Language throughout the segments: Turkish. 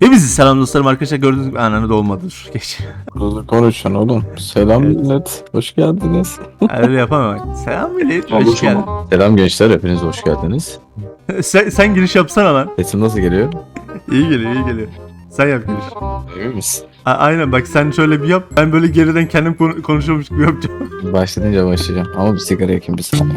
Hepinizi selam dostlarım arkadaşlar gördüğünüz gibi ananı da olmadıdır. Geç. Konuşun oğlum. Selam millet. Hoş geldiniz. Öyle yapamam. Selam millet. Hoş geldin. Selam gençler. Hepiniz hoş geldiniz. sen, sen giriş yapsana lan. Sesim nasıl geliyor? İyi geliyor iyi geliyor. Sen yap giriş. Emin misin? A- aynen bak sen şöyle bir yap. Ben böyle geriden kendim konu- konuşuyormuş gibi yapacağım. Başlayınca başlayacağım. Ama bir sigara yakayım bir saniye.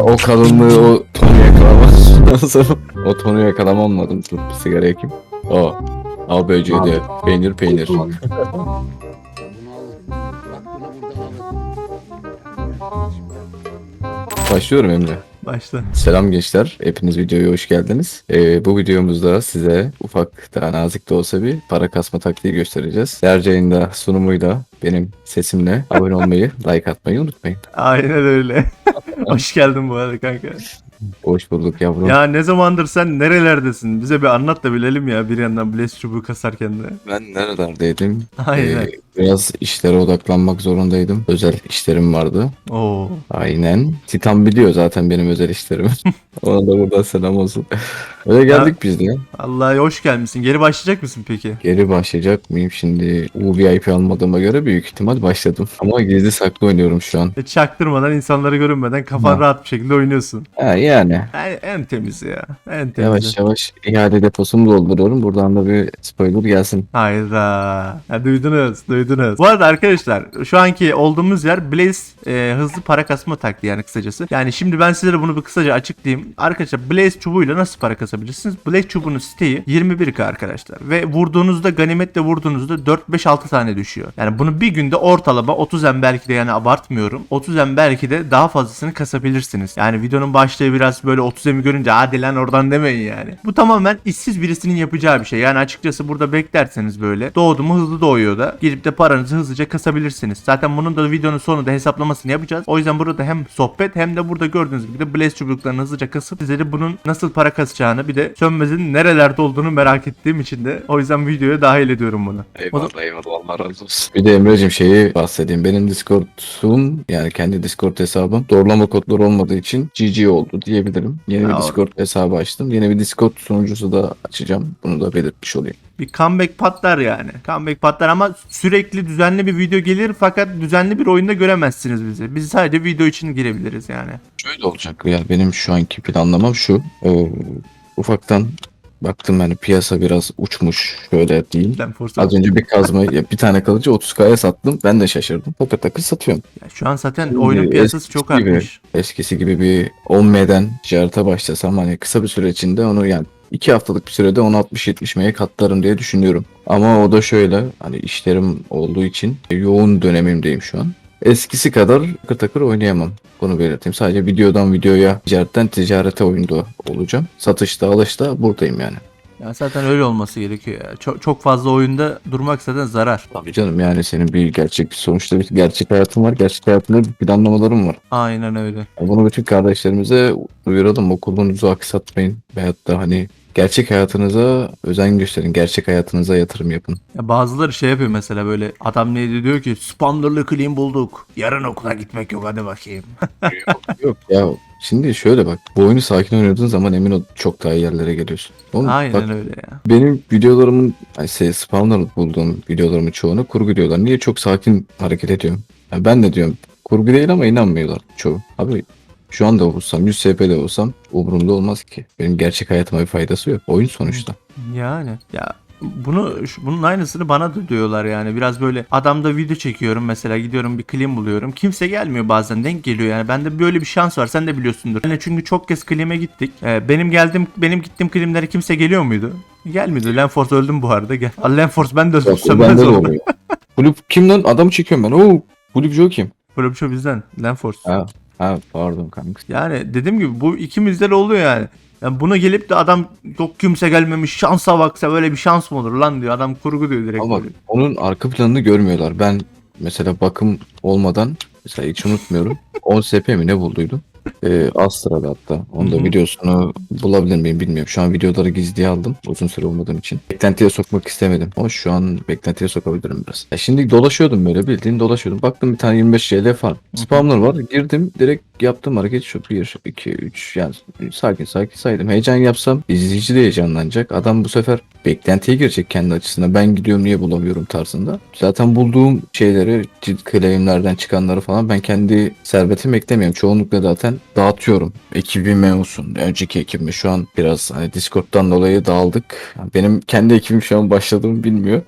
O, o kalınlığı, o tonu yakalamaz. o tonu yakalamam lazım. Dur bir sigara yakayım. O. Al böceği Peynir peynir. Başlıyorum Emre. Başla. Selam gençler. Hepiniz videoya hoş geldiniz. Ee, bu videomuzda size ufak daha nazik de olsa bir para kasma taktiği göstereceğiz. Erceğin de sunumuyla benim sesimle abone olmayı, like atmayı unutmayın. Aynen öyle. Hoş geldin bu arada kanka. Hoş bulduk yavrum. Ya ne zamandır sen nerelerdesin? Bize bir anlat da bilelim ya bir yandan Blaze çubuğu kasarken de. Ben nerelerdeydim? Aynen. Ee, biraz işlere odaklanmak zorundaydım. Özel işlerim vardı. Oo. Aynen. Titan biliyor zaten benim özel işlerimi. Ona da buradan selam olsun. Öyle geldik biz de. Allah'a hoş gelmişsin. Geri başlayacak mısın peki? Geri başlayacak mıyım şimdi? UVIP almadığıma göre büyük ihtimal başladım. Ama gizli saklı oynuyorum şu an. E, Çaktırmadan insanlara görünmeden kafan Ha. rahat bir şekilde oynuyorsun. Ha yani. En, en temiz ya. En temiz. Yavaş yavaş ihale deposumu dolduruyorum. Buradan da bir spoiler gelsin. Hayda. Ya, duydunuz, duydunuz. Bu arada arkadaşlar şu anki olduğumuz yer Blaze e, hızlı para kasma taktiği yani kısacası. Yani şimdi ben sizlere bunu bir kısaca açıklayayım. Arkadaşlar Blaze çubuğuyla nasıl para kasabilirsiniz? Blaze çubuğunun siteyi 21k arkadaşlar. Ve vurduğunuzda ganimetle vurduğunuzda 4-5-6 tane düşüyor. Yani bunu bir günde ortalama 30M belki de yani abartmıyorum. 30M belki de daha fazlasını kasabilirsiniz. Yani videonun başlığı biraz böyle 30M'i görünce hadi lan oradan demeyin yani. Bu tamamen işsiz birisinin yapacağı bir şey. Yani açıkçası burada beklerseniz böyle doğdu mu hızlı doğuyor da girip de paranızı hızlıca kasabilirsiniz. Zaten bunun da videonun sonunda hesaplamasını yapacağız. O yüzden burada hem sohbet hem de burada gördüğünüz gibi de Blaze çubuklarını hızlıca kasıp sizlere bunun nasıl para kasacağını bir de Sönmez'in nerelerde olduğunu merak ettiğim için de o yüzden videoya dahil ediyorum bunu. Da- eyvallah Allah razı olsun. Bir de Emre'cim şeyi bahsedeyim. Benim Discord'um yani kendi Discord hesabım doğrulama kodları olmadığı için GG oldu diyebilirim. Yeni Ya bir Discord hesabı açtım. Yeni bir Discord sunucusu da açacağım. Bunu da belirtmiş olayım. bir comeback patlar yani. Comeback patlar ama sürekli düzenli bir video gelir fakat düzenli bir oyunda göremezsiniz bizi. Biz sadece video için girebiliriz yani. Şöyle olacak ya benim şu anki planlamam şu. Ee, ufaktan baktım yani piyasa biraz uçmuş şöyle değil. Az önce bir kazma bir tane kalıcı 30k'ya sattım. Ben de şaşırdım. Takır takır satıyorum. Ya şu an zaten Şimdi oyunun piyasası çok eskisi gibi- artmış. Eskisi gibi bir 10M'den ticarete başlasam hani kısa bir süre içinde onu yani 2 haftalık bir sürede onu 60-70 M'ye katlarım diye düşünüyorum. Ama o da şöyle hani işlerim olduğu için yoğun dönemimdeyim şu an. Eskisi kadar takır takır oynayamam. Bunu belirteyim. Sadece videodan videoya, ticaretten ticarete oyunda olacağım. Satışta, alışta buradayım yani. Ya zaten öyle olması gerekiyor ya. Çok, çok fazla oyunda durmak zaten zarar. Tabii canım yani senin bir gerçek sonuçta bir gerçek hayatın var. Gerçek hayatında bir planlamaların var. Aynen öyle. Bunu bütün kardeşlerimize duyuralım. Okulunuzu aksatmayın. Veyahut da hani gerçek hayatınıza özen gösterin. Gerçek hayatınıza yatırım yapın. Ya bazıları şey yapıyor mesela böyle adam neydi diyor ki spawnerlı clean bulduk. Yarın okula gitmek yok hadi bakayım. Yok ya şimdi şöyle bak. Bu oyunu sakin oynadığın zaman emin ol çok daha iyi yerlere geliyorsun. Oğlum, Aynen bak, öyle ya. benim videolarımın hani şey, spawner bulduğum videolarımın çoğunu kurgu diyorlar. Niye çok sakin hareket ediyorum? Yani ben de diyorum kurgu değil ama inanmıyorlar çoğu. Abi şu anda olsam 100 SP'de olsam umurumda olmaz ki. Benim gerçek hayatıma bir faydası yok. Oyun sonuçta. Yani ya bunu bunun aynısını bana da diyorlar yani. Biraz böyle adamda video çekiyorum mesela gidiyorum bir clean buluyorum. Kimse gelmiyor bazen denk geliyor yani. Bende böyle bir şans var sen de biliyorsundur. Yani çünkü çok kez clean'e gittik. Ee, benim geldim benim gittiğim clean'lere kimse geliyor muydu? Gelmiyordu. Lenforce öldüm bu arada gel. Aa, Lenforce ben de öldüm bende de oluyor. Kulüp kim lan? Adamı çekiyorum ben. Oo, Kulüp Joe kim? bir şey bizden Lenforce Ha, ha pardon kanka. yani dediğim gibi bu ikimizde de oluyor yani yani buna gelip de adam yok kimse gelmemiş şansa baksa böyle bir şans mı olur lan diyor adam kurgu diyor direkt. Ama böyle. onun arka planını görmüyorlar. Ben mesela bakım olmadan mesela hiç unutmuyorum. 10 SP mi ne bulduydum? Ee, Astra'da hatta. Onu da videosunu bulabilir miyim bilmiyorum. Şu an videoları gizliye aldım. Uzun süre olmadığım için. Beklentiye sokmak istemedim. Ama şu an beklentiye sokabilirim biraz. Ya şimdi dolaşıyordum böyle bildiğin dolaşıyordum. Baktım bir tane 25 JL falan. Spamlar var. Girdim direkt yaptığım hareket şu 1, 2, 3 yani sakin sakin saydım. Heyecan yapsam izleyici de heyecanlanacak. Adam bu sefer beklentiye girecek kendi açısından. Ben gidiyorum niye bulamıyorum tarzında. Zaten bulduğum şeyleri claimlerden çıkanları falan ben kendi servetime eklemiyorum. Çoğunlukla zaten dağıtıyorum. Ekibime olsun. Önceki ekibime şu an biraz hani Discord'dan dolayı dağıldık. Benim kendi ekibim şu an başladığımı bilmiyor.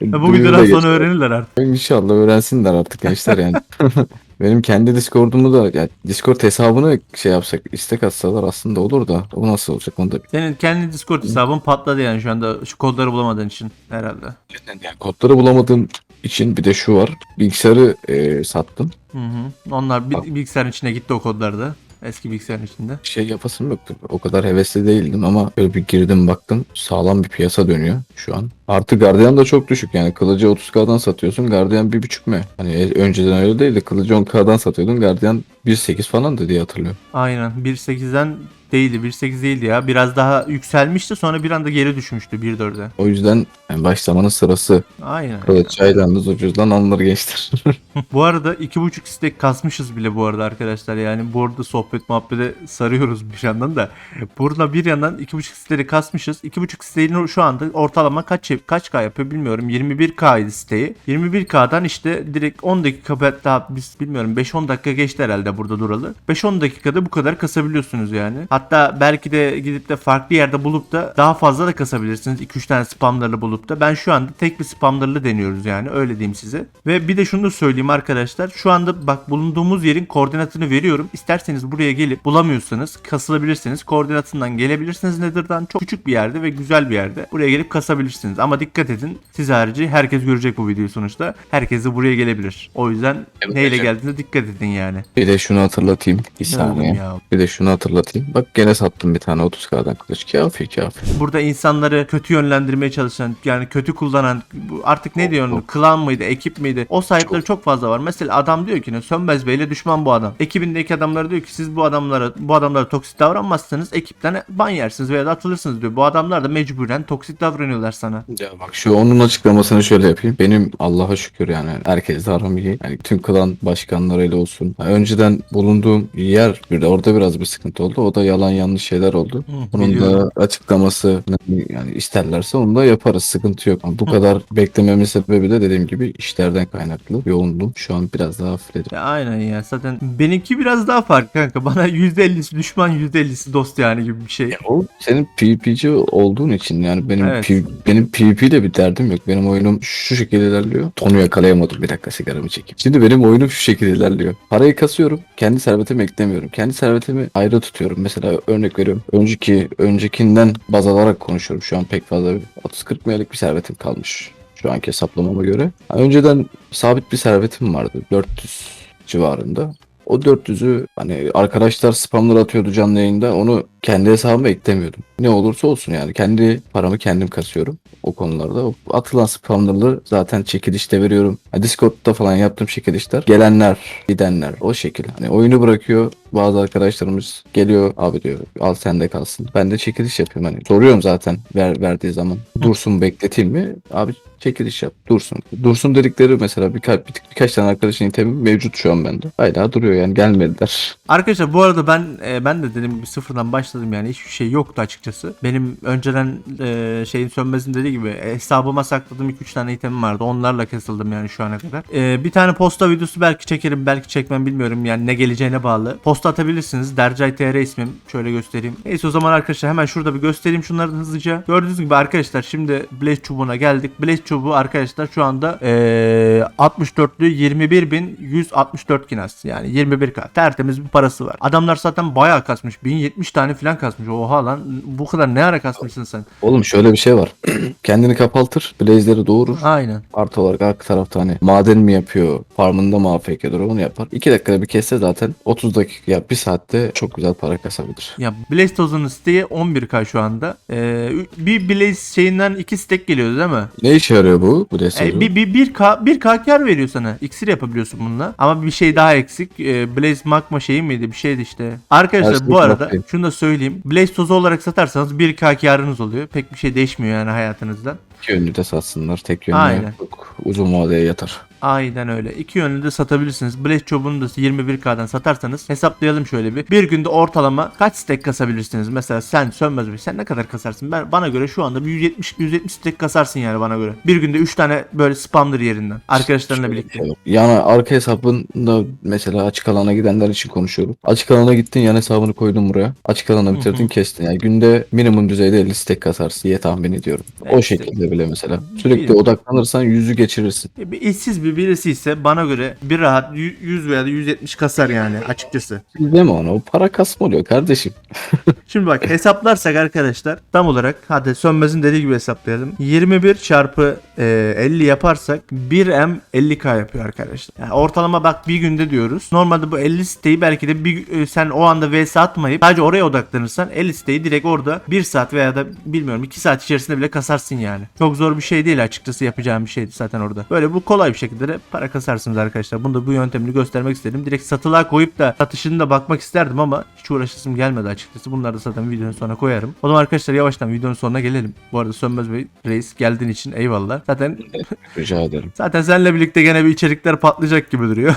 Ya bu videodan sonra öğrenirler artık. İnşallah öğrensinler artık gençler yani. Benim kendi Discord'umu da yani Discord hesabını şey yapsak istek atsalar aslında olur da o nasıl olacak onu da Senin kendi Discord hesabın patladı yani şu anda şu kodları bulamadığın için herhalde. bilmiyorum. Yani kodları bulamadığım için bir de şu var. Bilgisayarı e, sattım. Hı hı. Onlar bir, bilgisayarın içine gitti o kodlar da. Eski bilgisayarın içinde. Şey yapasım yoktu. O kadar hevesli değildim ama böyle bir girdim baktım. Sağlam bir piyasa dönüyor şu an. Artı Guardian da çok düşük yani. Kılıcı 30k'dan satıyorsun. Guardian 1.5 mi? Hani e- önceden öyle değildi. Kılıcı 10k'dan satıyordun. Guardian 1.8 falandı diye hatırlıyorum. Aynen. 1.8'den değildi. 1.8 değildi ya. Biraz daha yükselmişti sonra bir anda geri düşmüştü 1.4'e. O yüzden yani başlamanın sırası. Aynen. Kılıç çaylarınız ucuzdan alınır gençler. Bu arada 2.5 istek kasmışız bile bu arada arkadaşlar. Yani bu arada sohbet muhabbete sarıyoruz bir yandan da. Burada bir yandan 2.5 isteği kasmışız. 2.5 isteğin şu anda ortalama kaç kaç K yapıyor bilmiyorum. 21K idi isteği. 21K'dan işte direkt 10 dakika daha biz bilmiyorum 5-10 dakika geçti herhalde burada duralı. 5-10 dakikada bu kadar kasabiliyorsunuz yani. Hatta belki de gidip de farklı yerde bulup da daha fazla da kasabilirsiniz. 2-3 tane spamlarla bulup da. Ben şu anda tek bir spamlarla deniyoruz yani öyle diyeyim size. Ve bir de şunu da söyleyeyim arkadaşlar. Şu anda bak bulunduğumuz yerin koordinatını veriyorum. İsterseniz buraya gelip bulamıyorsanız kasılabilirsiniz. Koordinatından gelebilirsiniz Nether'dan. Çok küçük bir yerde ve güzel bir yerde. Buraya gelip kasabilirsiniz. Ama dikkat edin. Siz harici herkes görecek bu videoyu sonuçta. Herkes de buraya gelebilir. O yüzden Evet, neyle hocam. geldiğinize dikkat edin yani. bir de şunu hatırlatayım. Bir Ne oğlum saniye. ya? Bir de şunu hatırlatayım. Bak gene sattım bir tane 30k'dan kılıç. Kafi kafi. burada insanları kötü yönlendirmeye çalışan yani kötü kullanan bu artık ne Çok, diyorsun çok. klan mıydı ekip miydi o sahipleri çok. fazla var. Mesela adam diyor ki ne Sönmez Bey'le düşman bu adam. Ekibindeki adamları diyor ki siz bu adamlara bu adamlara toksik davranmazsanız ekipten ban yersiniz veya da atılırsınız diyor. Bu adamlar da mecburen toksik davranıyorlar sana. Ya bak şu onun açıklamasını şöyle yapayım. Benim Allah'a şükür yani herkesle aram iyi. Yani tüm klan başkanlarıyla olsun. Yani önceden bulunduğum yer bir de orada biraz bir sıkıntı oldu. O da yalan yanlış şeyler oldu. Hı, Onun biliyorum. da açıklaması yani isterlerse onu da yaparız. Sıkıntı yok. Ama bu kadar beklememin sebebi de dediğim gibi işlerden kaynaklı. Yoğundum. Şu an biraz daha hafifledim. Ya aynen ya zaten benimki biraz daha farklı kanka. Bana %50'si düşman %50'si dost yani gibi bir şey. O senin PvP'ci olduğun için yani benim Evet. P- benim PvP ile bir derdim yok. Benim oyunum şu şekilde ilerliyor. Tonu yakalayamadım bir dakika sigaramı çekeyim. Şimdi benim oyunum şu şekilde ilerliyor. Parayı kasıyorum. Kendi servetimi eklemiyorum. Kendi servetimi ayrı tutuyorum. Mesela örnek veriyorum. Önceki öncekinden baz alarak konuşuyorum. Şu an pek fazla 30-40 milyarlık bir servetim kalmış. Şu anki hesaplamama göre. Önceden sabit bir servetim vardı. 400 civarında. O 400'ü hani arkadaşlar spamlar atıyordu canlı yayında onu kendi hesabıma eklemiyordum. Ne olursa olsun yani kendi paramı kendim kasıyorum o konularda. Atılan spamları zaten çekilişte veriyorum. Ha, Discord'da falan yaptığım çekilişler gelenler, gidenler o şekilde. Hani oyunu bırakıyor bazı arkadaşlarımız geliyor abi diyor al sende kalsın. Ben de çekiliş yapıyorum hani soruyorum zaten ver, verdiği zaman. Dursun bekleteyim mi? Abi çekiliş yap dursun. Dursun dedikleri mesela birkaç bir, birkaç tane arkadaşın itemi mevcut şu an bende. Hala duruyor yani gelmediler. Arkadaşlar bu arada ben e, ben de dedim bir sıfırdan başladım yani hiçbir şey yoktu açıkçası. Benim önceden e, şeyin sönmezin dediği gibi e, hesabıma sakladığım 2-3 tane itemim vardı. Onlarla kasıldım yani şu ana kadar. E, bir tane posta videosu belki çekerim belki çekmem bilmiyorum yani ne geleceğine bağlı. Posta atabilirsiniz. Dercay TR ismim. Şöyle göstereyim. Neyse o zaman arkadaşlar hemen şurada bir göstereyim şunları hızlıca. Gördüğünüz gibi arkadaşlar şimdi Blaze çubuğuna geldik. Blaze çubuğu arkadaşlar şu anda e, 64'lü 21.164 kinas. Yani 21k. Tertemiz bir parası var. Adamlar zaten bayağı kasmış. 1070 tane falan kasmış. Oha lan bu kadar ne ara kasmışsın sen? Oğlum şöyle bir şey var. Kendini kapaltır, blaze'leri doğurur. Aynen. Artı olarak arka tarafta hani maden mi yapıyor, farmında mı AFK dur onu yapar. 2 dakikada bir kesse zaten 30 dakika ya 1 saatte çok güzel para kasabilir. Ya Blaze Toz'un siteyi 11k şu anda. Ee, bir Blaze şeyinden 2 stack geliyordu değil mi? Ne işe yarıyor bu? Bu destek. E, bir, bir, 1K, 1K kar veriyor sana. İksir yapabiliyorsun bununla. Ama bir şey daha eksik. E, Blaze Magma şeyi miydi? Bir şeydi işte. Arkadaşlar Her şey bu arada bakayım. şunu da söyleyeyim. Blaze tozu olarak satarsanız 1K karınız oluyor. Pek bir şey değişmiyor yani hayatınızda. İki yönlü de satsınlar. Tek yönlü Aynen. çok uzun vadeye yatar. Aynen öyle. İki yönlü de satabilirsiniz. Blaze çubuğunu da 21K'dan satarsanız hesaplayalım şöyle bir. Bir günde ortalama kaç stack kasabilirsiniz? Mesela sen sönmez bir. Sen ne kadar kasarsın? Ben bana göre şu anda bir 170 170 stack kasarsın yani bana göre. Bir günde 3 tane böyle spamdır yerinden. Arkadaşlarınla birlikte. Yani arka hesabında mesela açık alana gidenler için konuşuyorum. Açık alana gittin yan hesabını koydun buraya. Açık alana bitirdin kestin. Yani günde minimum düzeyde 50 stack kasarsın diye tahmin ediyorum. Evet, o işte. şekilde bile mesela. Sürekli Bilmiyorum. odaklanırsan yüzü geçirirsin. E, Bir işsiz bir birisi ise bana göre bir rahat y- 100 veya da 170 kasar yani açıkçası. Deme onu. O para kasma oluyor kardeşim. Şimdi bak hesaplarsak arkadaşlar tam olarak hadi Sönmez'in dediği gibi hesaplayalım. 21 çarpı e, 50 yaparsak 1M 50k yapıyor arkadaşlar. Yani ortalama bak bir günde diyoruz. Normalde bu 50 siteyi belki de bir, e, sen o anda vs atmayıp sadece oraya odaklanırsan 50 siteyi direkt orada 1 saat veya da bilmiyorum 2 saat içerisinde bile kasarsın yani. Çok zor bir şey değil açıkçası yapacağım bir şeydi zaten orada. Böyle bu kolay bir şekilde de para kasarsınız arkadaşlar. Bunu da bu yöntemini göstermek istedim. Direkt satılığa koyup da satışını da bakmak isterdim ama hiç uğraşasım gelmedi açıkçası. Bunları da zaten videonun sonuna koyarım. O zaman arkadaşlar yavaştan videonun sonuna gelelim. Bu arada Sönmez Bey Reis geldiğin için eyvallah. Zaten Rica ederim. zaten seninle birlikte gene bir içerikler patlayacak gibi duruyor.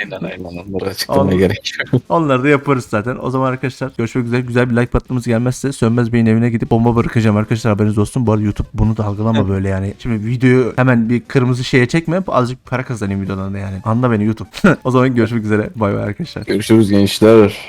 Aynen aynen. Onları açıklamaya gerek yok. Onları da yaparız zaten. O zaman arkadaşlar görüşmek üzere. Güzel bir like patlamamız gelmezse Sönmez Bey'in evine gidip bomba bırakacağım arkadaşlar haberiniz olsun. Bu arada YouTube bunu da algılama böyle yani. Şimdi videoyu hemen bir kırmızı şeye çekme. Azıcık para kazanayım videodan da yani. Anla beni YouTube. o zaman görüşmek üzere. Bay bay arkadaşlar. Görüşürüz gençler.